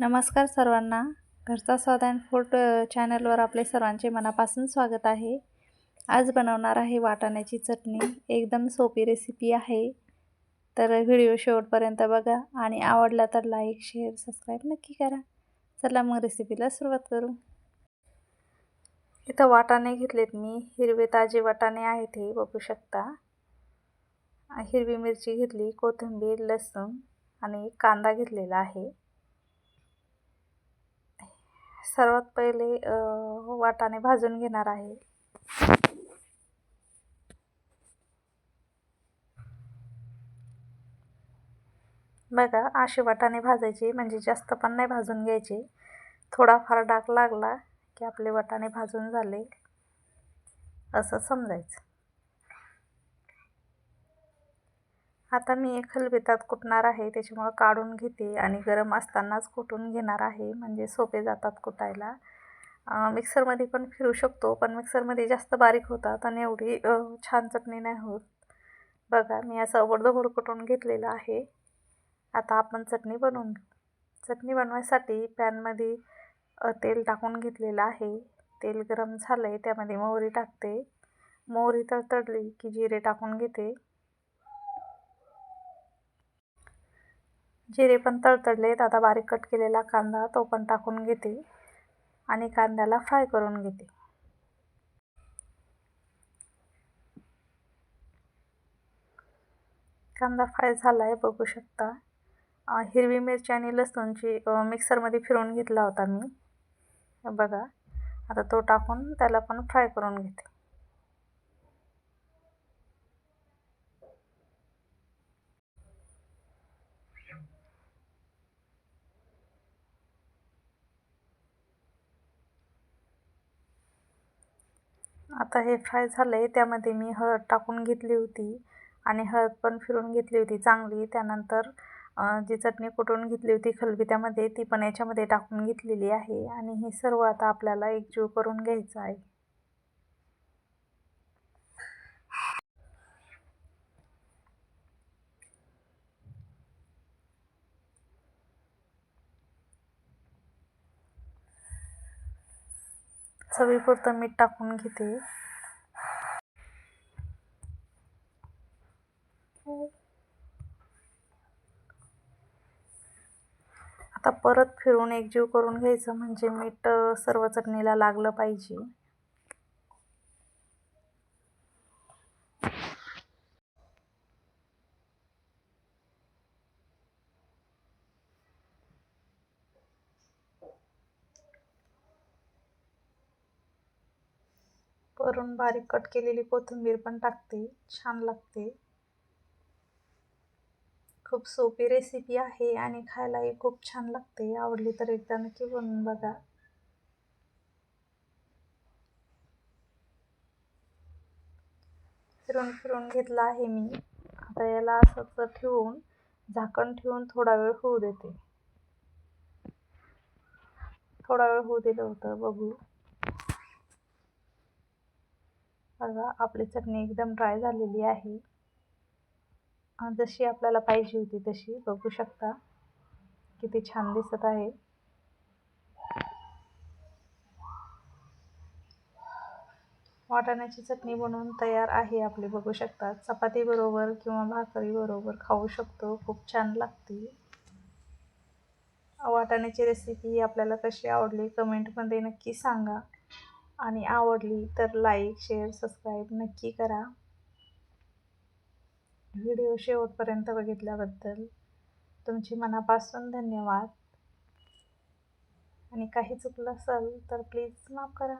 नमस्कार सर्वांना. घरचा स्वाद अँड फूड चॅनलवर आपले सर्वांचे मनापासून स्वागत आहे. आज बनवणार आहे वाटाण्याची चटणी. एकदम सोपी रेसिपी आहे. तर व्हिडिओ शेवटपर्यंत बघा आणि आवडला तर लाईक शेअर सबस्क्राईब नक्की करा. चला मग रेसिपीला सुरुवात करू. इथं वाटाणे घेतलेत मी. हिरवे ताजे वाटाणे आहेत हे बघू शकता. हिरवी मिरची घेतली कोथिंबीर लसूण आणि कांदा घेतलेला आहे. सर्वात पहिले वाटाणे भाजून घेणार आहे. बघा असे वाटाणे भाजायचे म्हणजे जास्त पण नाही भाजून घ्यायचे. थोडाफार डाग लागला की आपले वाटाणे भाजून झाले. असं समजायचं. आता मी एक खलबेतात कुटणार आहे त्याच्यामुळं काढून घेते आणि गरम असतानाच कुटून घेणार आहे म्हणजे सोपे जातात कुटायला. मिक्सरमध्ये पण फिरू शकतो पण मिक्सरमध्ये जास्त बारीक होतात आणि एवढी छान चटणी नाही होत. बघा मी असं अवडधोबड कुटून घेतलेलं आहे. आता आपण चटणी बनवून चटणी बनवायसाठी पॅनमध्ये तेल टाकून घेतलेलं आहे. तेल गरम झालं आहे त्यामध्ये मोहरी टाकते. मोहरी तडतडली की जिरे टाकून घेते. जिरे पण तडतडलेत. आता बारीक कट केलेला कांदा तो पण टाकून घेते आणि कांद्याला फ्राय करून घेते. कांदा फ्राय झाला आहे बघू शकता. हिरवी मिरची आणि लसूणची मिक्सरमध्ये फिरवून घेतला होता मी. बघा आता तो टाकून त्याला पण फ्राय करून घेते. आता हे फ्राय झालं आहे त्यामध्ये मी हळद टाकून घेतली होती आणि हळद पण फिरून घेतली होती चांगली. त्यानंतर जी चटणी कुटून घेतली होती खलबित्यामध्ये ती पण याच्यामध्ये टाकून घेतलेली आहे. आणि हे सर्व आता आपल्याला एकजीव करून घ्यायचं आहे. चवीपुरतं मीठ टाकून घेते. आता परत फिरून एकजीव करून घ्यायचं म्हणजे मीठ सर्व चटणीला लागलं पाहिजे. वरून बारीक कट केलेली कोथिंबीर पण टाकते. छान लागते. खूप सोपी रेसिपी आहे आणि खायलाही खूप छान लागते. आवडली तर एकदा नक्की बनवून बघा. फिरून फिरून घेतला आहे मी. आता याला असंच ठेवून झाकण ठेवून थोडा वेळ होऊ देते. थोडा वेळ होऊ दिलं होतं बघू. बघा आपली चटणी एकदम ड्राय झालेली आहे. जशी आपल्याला पाहिजे होती तशी. बघू शकता किती छान दिसत आहे. वाटाण्याची चटणी बनवून तयार आहे आपली बघू शकता. चपाती बरोबर किंवा भाकरी बरोबर खाऊ शकतो. खूप छान लागते वाटाण्याची रेसिपी आपल्याला कशी आवडली कमेंटमध्ये नक्की सांगा. आणि आवडली तर लाईक शेअर सबस्क्राईब नक्की करा. व्हिडिओ शेवटपर्यंत बघितल्याबद्दल तुमचे मनापासून धन्यवाद. आणि काही चुकलं असेल तर प्लीज माफ करा.